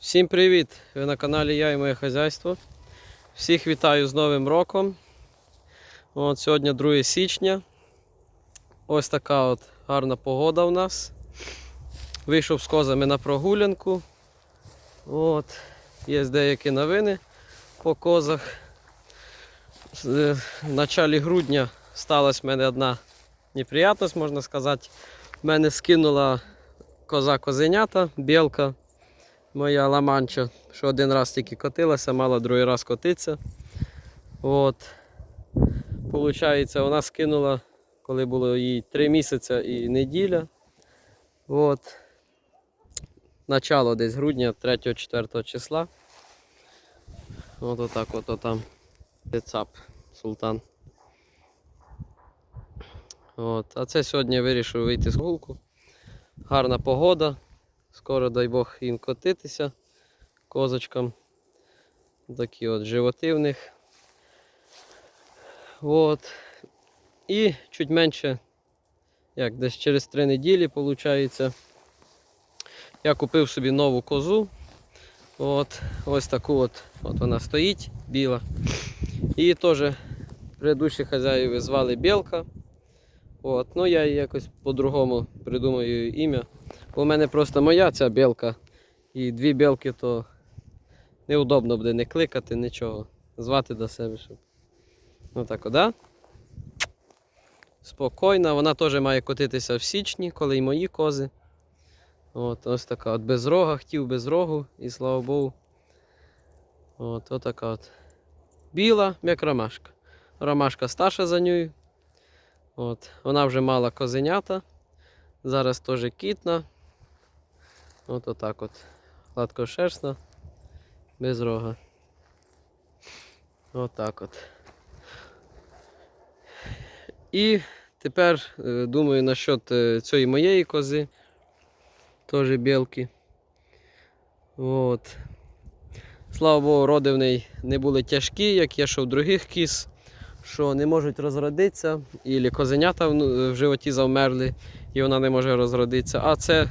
Всім привіт! Ви на каналі Я і моє хазяйство. Всіх вітаю з Новим роком. От Сьогодні 2 січня. Ось така от гарна погода у нас. Вийшов з козами на прогулянку. От. Є деякі новини по козах. Е, В началі грудня сталася в мене одна неприятність, можна сказати. В мене скинула коза козенята, білка моя ламанча, що один раз тільки котилася, мала другий раз котиться. От. Получається, вона скинула, коли було їй 3 місяці і неділя. От. Начало десь грудня 3-4 числа. От отак от там. Децап, султан. От. А це сьогодні вирішив вийти з гулку. Гарна погода. Скоро дай Бог їм котитися козочкам. Такі от животи в них. От. І чуть менше, як десь через 3 неділі, виходить, я купив собі нову козу. От, ось таку от, от вона стоїть, біла. Її теж предыдущі хазяїви звали Білка. От, ну я їй якось по-другому придумаю ім'я. Бо У мене просто моя ця білка. І дві білки, то неудобно буде не кликати, нічого. Звати до себе, щоб. Ну так, от, да? Спокійна, вона теж має котитися в січні, коли й мої кози. От, ось така от без рога, хотів без рогу, і слава Богу. От, отака от. Біла, як ромашка. Ромашка старша за нею. От, вона вже мала козенята. Зараз теж кітна. От отак от. Гладкошерстна, без рога. Отак от. І тепер е, думаю насчет е, цієї моєї кози. Теж білки. От. Слава Богу, роди в неї не були тяжкі, як є, що в других кіз, що не можуть розродитися, і козенята в животі завмерли, і вона не може розродитися. А це,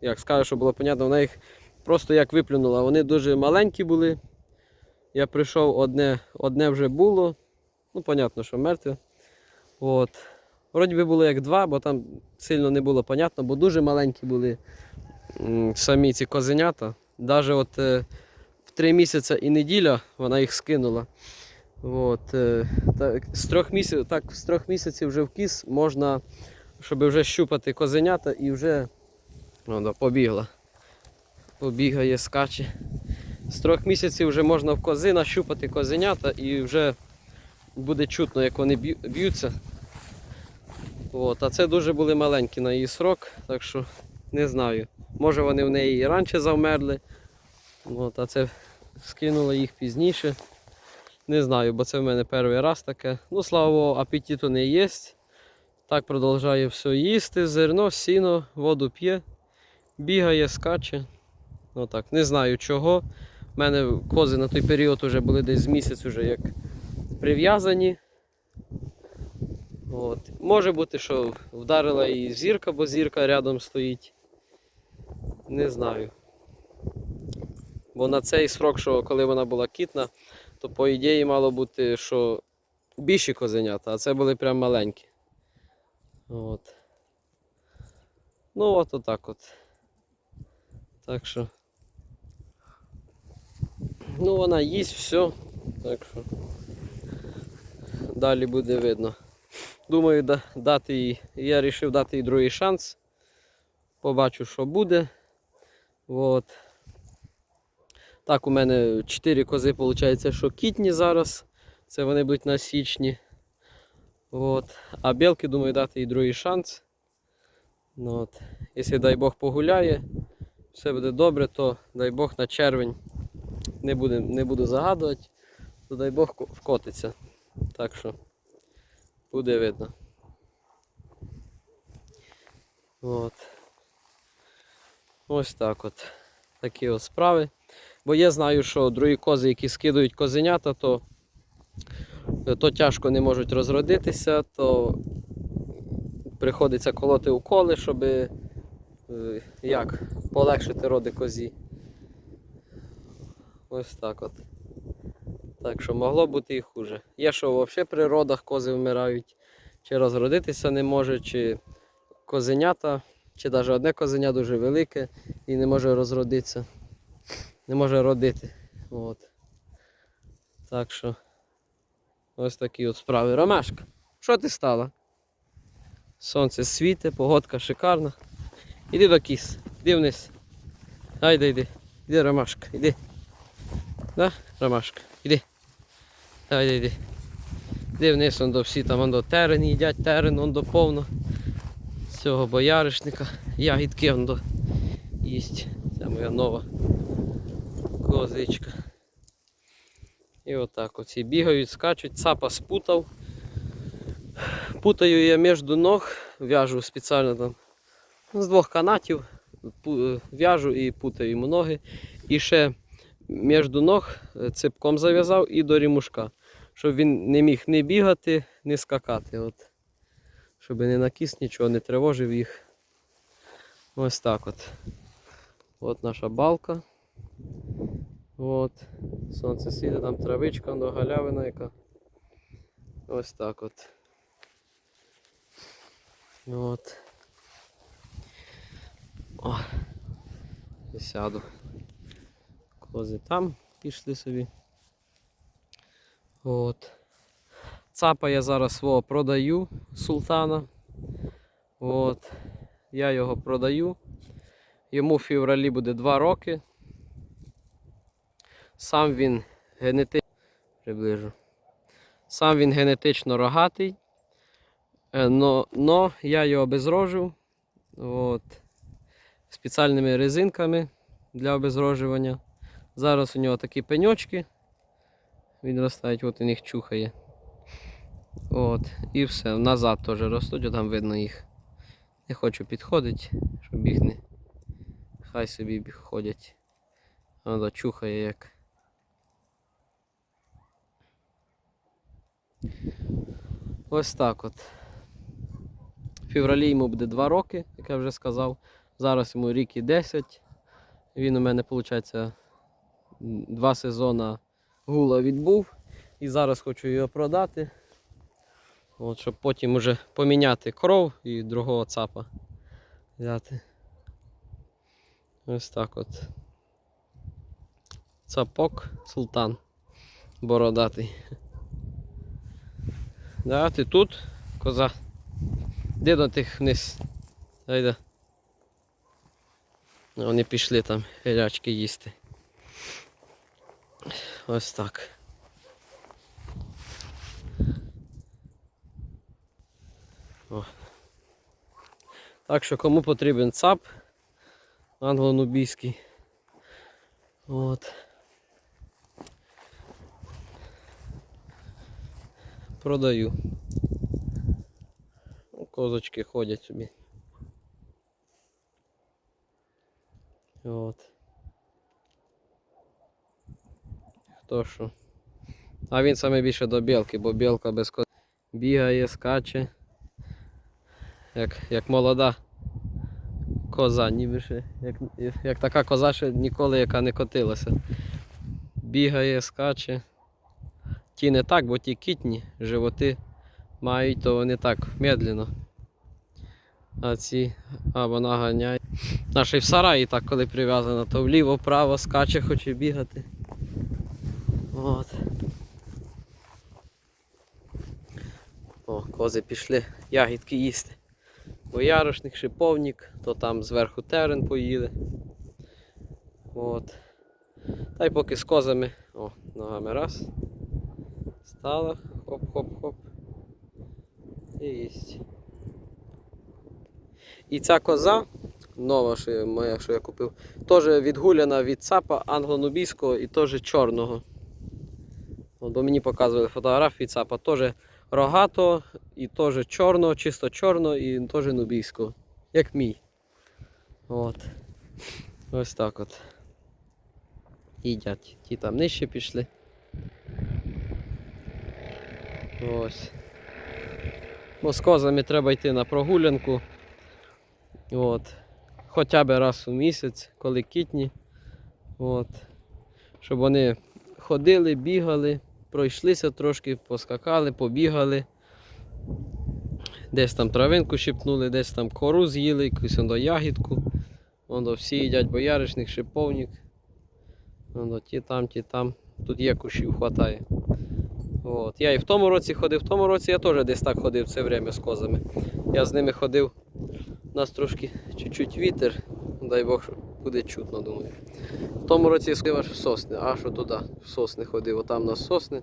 як скажу, щоб було понятно, вона їх просто як виплюнула. Вони дуже маленькі були. Я прийшов, одне, одне вже було. Ну, понятно, що мертве. От. Вроді би було як два, бо там сильно не було понятно, бо дуже маленькі були самі ці козенята. Навіть от е, в три місяці і неділя вона їх скинула. От, е, так, з, трьох місяців, так, з трьох місяців вже в кіс можна, щоб вже щупати козенята і вже да, побігла. Побігає, скаче. З трьох місяців вже можна в кози нащупати козенята і вже буде чутно, як вони б'ються. От, а це дуже були маленькі на її срок, так що не знаю. Може вони в неї і раніше завмерли. От, а це скинула їх пізніше. Не знаю, бо це в мене перший раз таке. Ну, слава Богу, апетиту не є. Так продовжує все їсти, зерно, сіно, воду п'є, бігає, скаче. Ну так, не знаю чого. У мене кози на той період вже були десь з місяць уже як прив'язані. От. Може бути, що вдарила і зірка, бо зірка рядом стоїть. Не знаю. Бо на цей срок, що коли вона була кітна, то по ідеї мало бути, що більші козенята, а це були прям маленькі. От. Ну от отак от. Так що. Ну вона їсть все. Так що. Далі буде видно. Думаю, да- дати їй. Я вирішив дати їй другий шанс. Побачу, що буде. От. Так, у мене 4 кози, виходить, що кітні зараз. Це вони будуть на січні. От. А білки, думаю, дати їй другий шанс. От. Якщо дай Бог погуляє, все буде добре, то дай Бог на червень не, буде, не буду загадувати, то дай Бог вкотиться. Так що буде видно. От. Ось так от. Такі от справи. Бо я знаю, що другі кози, які скидують козенята, то, то тяжко не можуть розродитися, то приходиться колоти уколи, щоб е, як полегшити роди козі. Ось так от. Так що могло бути і хуже. Є, що взагалі при родах кози вмирають, чи розродитися не може, чи козенята, чи навіть одне козеня дуже велике і не може розродитися. Не може родити. От. Так що ось такі от справи. Ромашка, що ти стала? Сонце світе, погодка шикарна. Іди до кіс, іди вниз. Гайда йди. Іди, Ромашка, іди. Да, Ромашка, іди. Гайда йди. Іди вниз, он до всі там он до терен їдять, терен, он до повно. Цього бояришника. Ягідки он до їсть. Це моя нова козичка. І отак оці бігають, скачуть, цапа спутав. Путаю я між ног, в'яжу спеціально там з двох канатів, в'яжу і путаю йому ноги. І ще між ног е, ципком зав'язав і до рімушка, щоб він не міг не бігати, не скакати. От. Щоб не накис, нічого не тривожив їх. Ось так от. От наша балка. От. Сонце світить, там травичка, до галявина яка. Ось так от. От. О. І сяду. Кози там пішли собі. От. Цапа я зараз свого продаю султана. От. Я його продаю. Йому в февралі буде 2 роки. Сам він генетично приближу. Сам він генетично рогатий. Е, Но, но я його обезрожив от, спеціальними резинками для обезрожування. Зараз у нього такі пеньочки відростають, от він їх чухає. От, і все, назад теж ростуть, там видно їх. Не хочу підходити, щоб їх не. Хай собі ходять. Воно чухає як. Ось так от. В февралі йому буде 2 роки, як я вже сказав. Зараз йому рік і 10. Він у мене, виходить, два сезони гула відбув. І зараз хочу його продати. От, щоб потім уже поміняти кров і другого цапа взяти. Ось так от. Цапок султан бородатий. Да, ти тут, коза. Де до тих вниз? Гайда. Вони пішли там гелячки їсти. Ось так. О. Так що кому потрібен цап англо-нубійський. От. Продаю. Козочки ходять собі. От. Хто що? А він саме більше до білки, бо білка без коз бігає, скаче. Як, як молода коза, ніби ще, як, як така коза, ще ніколи яка не котилася. Бігає, скаче. Ті не так, бо ті кітні животи мають, то вони так медленно. А ці, а вона ганяє. Наша і в сараї так, коли прив'язана, то вліво-вправо скаче, хоче бігати. От. О, кози пішли ягідки їсти. Бояришник, шиповник, то там зверху терен поїли. От. Та й поки з козами. О, ногами раз. Стала, хоп-хоп-хоп. І їсть. І ця коза, нова, що моя, що я купив, теж відгуляна від цапа англо-нубійського і теж чорного. От, бо мені показували фотографії цапа теж рогато і теж чорного, чисто чорного і теж нубійського. Як мій. От. Ось так от. Їдять. Ті там нижче пішли. Ось. Бо з козами треба йти на прогулянку. От. Хоча б раз у місяць, коли кітні. От. щоб вони ходили, бігали, пройшлися трошки, поскакали, побігали. Десь там травинку щипнули, десь там кору з'їли, якусь ондо ягідку. Воно всі їдять бояришник, шиповник. Воно ті там, ті там. Тут є кущів, хватає. От. Я і в тому році ходив, в тому році я теж десь так ходив це время з козами. Я з ними ходив. У нас трошки чуть-чуть вітер. Дай Бог, що буде чутно, думаю. В тому році я сходив сосни, аж туди, в сосни ходив, отам на сосни.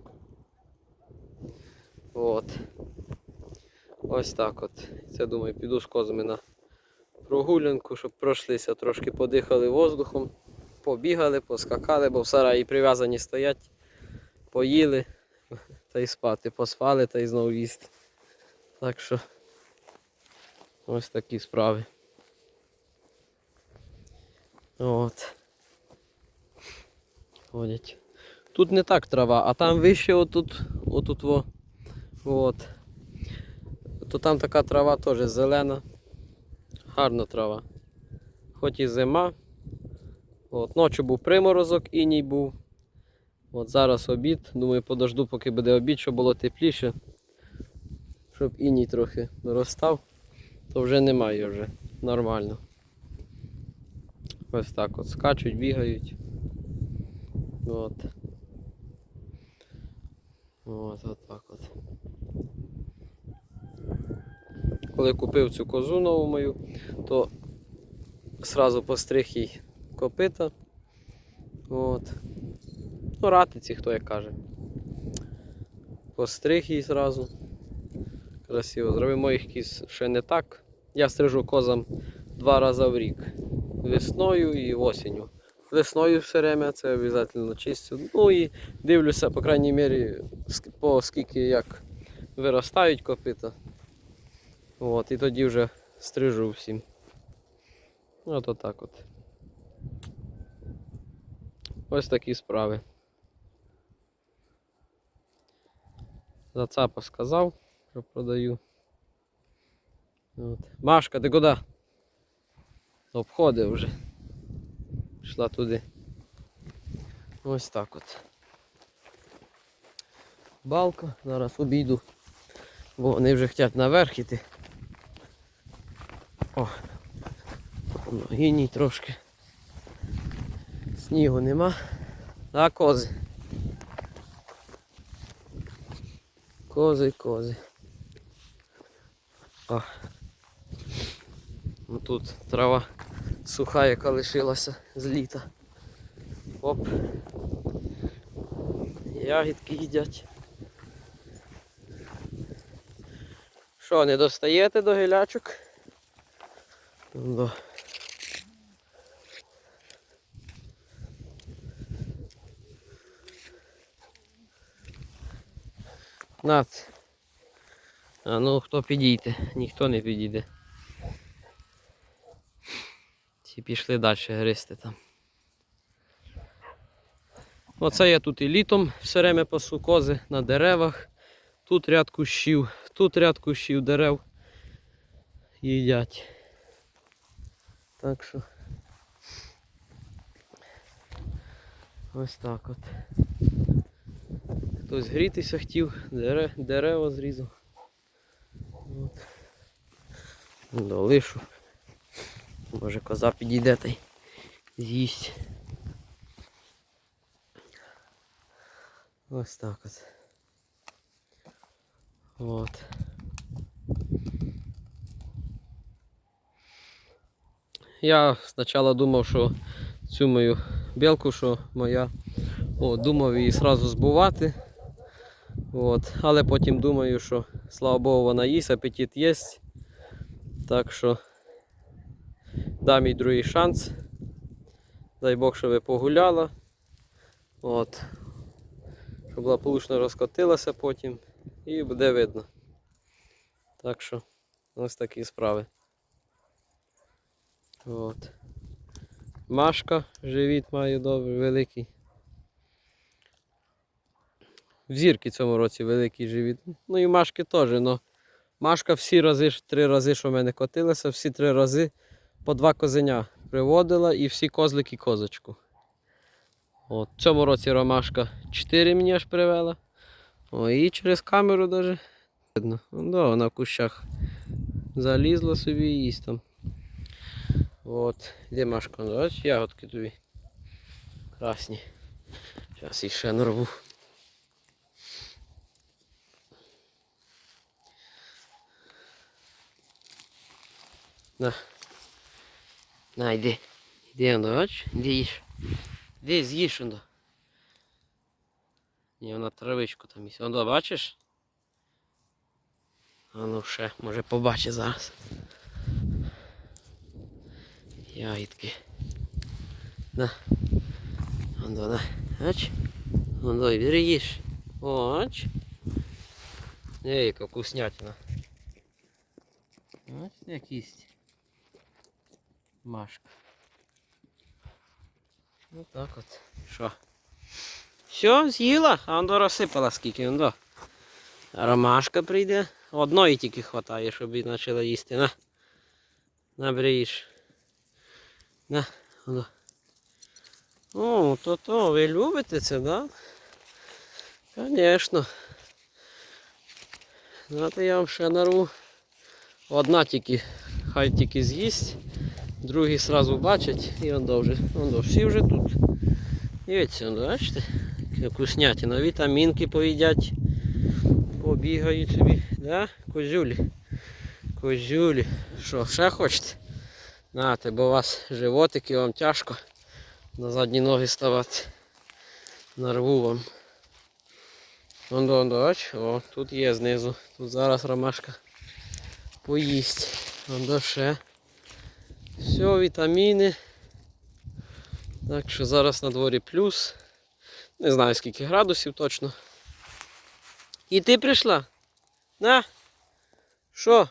От. Ось так от. Це думаю, піду з козами на прогулянку, щоб пройшлися, трошки подихали воздухом, побігали, поскакали, бо в сараї прив'язані стоять, поїли та й спати, поспали та й знову їсти. Так що ось такі справи. От. Ходять. Тут не так трава, а там вище отут, отут во. От. То там така трава теж зелена. Гарна трава. Хоч і зима. От, ночі був приморозок, іній був. От зараз обід. Думаю, подожду, поки буде обід, щоб було тепліше. Щоб іній трохи розстав, то вже немає вже. Нормально. Ось так от скачуть, бігають. От. От, от так от. Коли купив цю козу нову мою, то сразу постриг їй копита. От. Ну, ратиці, хто як каже. Постриг її зразу. Красиво. Зробив моїх кіз ще не так. Я стрижу козам два рази в рік. Весною і осінню. Весною все время це обов'язково чистю. Ну і дивлюся, по крайній мірі, по скільки як виростають копита. От, і тоді вже стрижу всім. От отак от. Ось такі справи. За цапа сказав, що продаю. От. Машка, ти куди? Обходив вже. Пішла туди. Ось так от. Балка, зараз обійду. Бо вони вже хочуть наверх іти. О, гіній трошки. Снігу нема. А кози. Кози, кози. О. Тут трава суха, яка лишилася з літа. Оп. Ягідки їдять. Що, не достаєте до гілячок? До. Над. А ну хто підійде? Ніхто не підійде. Ці пішли далі гристи там. Оце я тут і літом все время пасу кози на деревах. Тут ряд кущів, тут ряд кущів дерев їдять. Так що ось так от. Хтось грітися хотів, дере, дерево зрізав. От. Долишу. Може коза підійде та й з'їсть. Ось так от. От. Я спочатку думав, що цю мою білку, що моя, о, думав її одразу збувати. От. Але потім думаю, що слава Богу, вона їсть, апетит є. Так що дам їй другий шанс. Дай Бог, щоб погуляла. От. Щоб благополучно розкотилася потім і буде видно. Так що ось такі справи. От. Машка, живіт має добрий, великий. В зірки цьому році великий живіт. Ну і Машки теж, але Машка всі рази, три рази, що в мене котилася, всі три рази по два козеня приводила і всі козлики козочку. От, в цьому році ромашка 4 мені аж привела. О, і через камеру навіть видно. Ну, да, вона в кущах залізла собі і їсть там. От, де Машка? Ну, ягодки тобі. Красні. Зараз їх ще нарву. На. На, йди. Іди, воно, бач? Іди їж. Іди, з'їж воно. Ні, вона травичку там їсть. Воно, бачиш? А ну ще, може побачить зараз. Ягідки. На. Воно, на. Бач? Воно, бери їж. Бач? Ей, яка вкуснятина. Ось як їсть. Машка. Ну так от. Що? Все, з'їла, а воно розсипала скільки воно. Ромашка прийде. Одної тільки хватає, щоб її почала їсти. На. На. На, воно. О, то то, ви любите це, да? Звісно. Знаєте, я вам ще нарву. Одна тільки, хай тільки з'їсть. Другі сразу бачать і он довже. Всі вже тут. Дивіться, бачите? Яка Вкуснятина. Вітамінки поїдять. Побігають собі. Да? Козюлі. Козюлі. Що, ще хочете? Нате, бо у вас животики, вам тяжко на задні ноги ставати. Нарву вам. Вон до, бач, о, тут є знизу. Тут зараз ромашка поїсть. Вон до ще. Все, вітаміни. Так що зараз на дворі плюс. Не знаю скільки градусів точно. І ти прийшла? На? Що?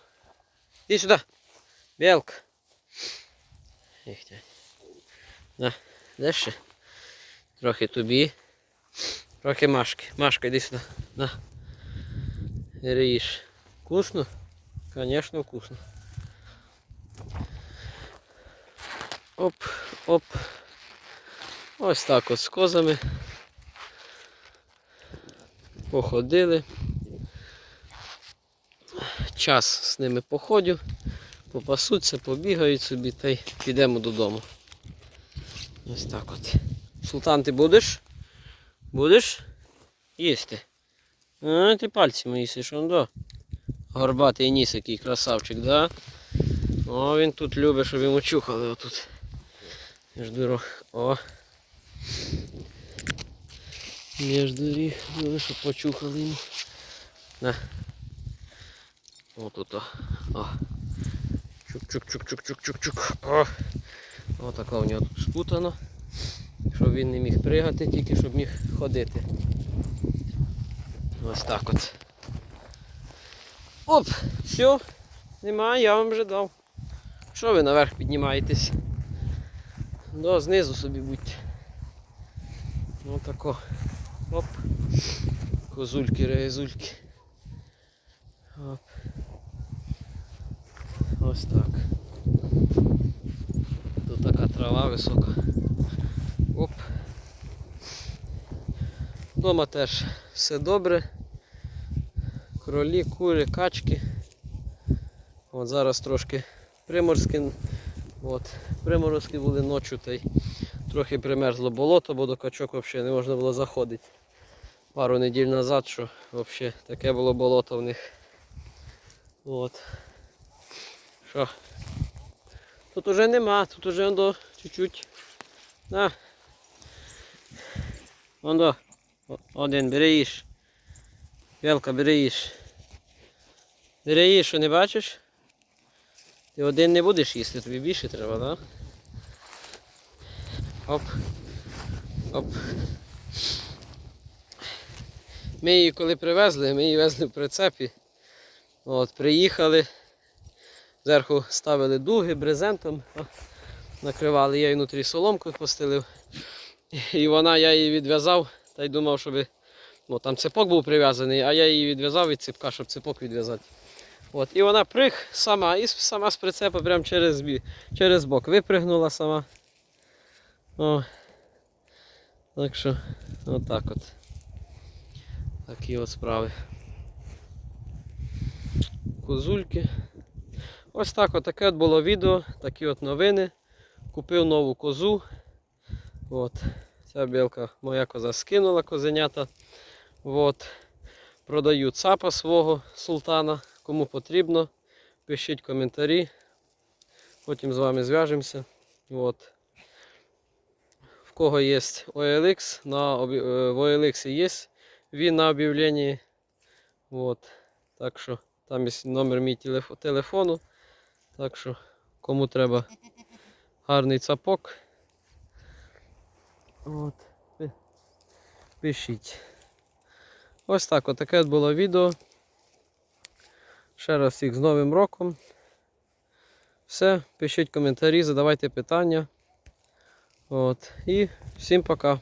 Іди сюди. Белка. На, де ще? Трохи тобі. Трохи Машки. Машка, йди сюди. На. Ріж. Вкусно? Конечно, вкусно. Оп, оп. Ось так от з козами. Походили. Час з ними походю, попасуться, побігають собі та й підемо додому. Ось так от. Султан, ти будеш? Будеш? Їсти. А, ти пальці мої сиш, он до. Горбатий ніс, який красавчик, да? О, він тут любить, щоб йому чухали отут. Дорог. О. Між доріг, любить, щоб почухали йому. На. О, тут о. Чук-чук-чук-чук-чук-чук-чук. О, така у нього тут спутано. Щоб він не міг пригати, тільки щоб міг ходити. Ось так от. Оп, все, немає, я вам вже дав. Що ви наверх піднімаєтесь? До знизу собі будьте. Ось тако. Оп. Козульки, регезульки. Оп. Ось так. Тут така трава висока. Оп. Дома теж все добре. Кролі, кури, качки. От зараз трошки приморські. От, приморозки були ночі та й трохи примерзло болото, бо до качок взагалі не можна було заходити. Пару неділь назад, що взагалі таке було болото в них. От. Що? Тут уже нема, тут уже до чуть-чуть. На. Вон до. Один, бери їж. Велка, бери їж. Бери що не бачиш? Ти один не будеш їсти, тобі більше треба, так? Оп. Оп. Ми її коли привезли, ми її везли в прицепі. От, приїхали. Зверху ставили дуги брезентом, накривали, я її внутрі соломкою постелив. І вона, я її відв'язав та й думав, щоб ну, там цепок був прив'язаний, а я її відв'язав від цепка, щоб цепок відв'язати. От, і вона приг сама, і сама з прицепа прямо через, через бок випригнула сама. О. Так що, отак от. Такі от справи. Козульки. Ось так от таке от було відео, такі от новини. Купив нову козу. От. Ця білка, моя коза скинула козенята. От. Продаю цапа свого султана. Кому потрібно, пишіть коментарі. Потім з вами зв'яжемося. От. В кого є OLX, на, е, в OLX є він на об'явленні. От. Так що там є номер мій телефону. Так що кому треба гарний цапок. От. Пишіть. Ось так, от таке от було відео. Ще раз всіх з Новим роком. Все, пишіть коментарі, задавайте питання. От. І всім пока.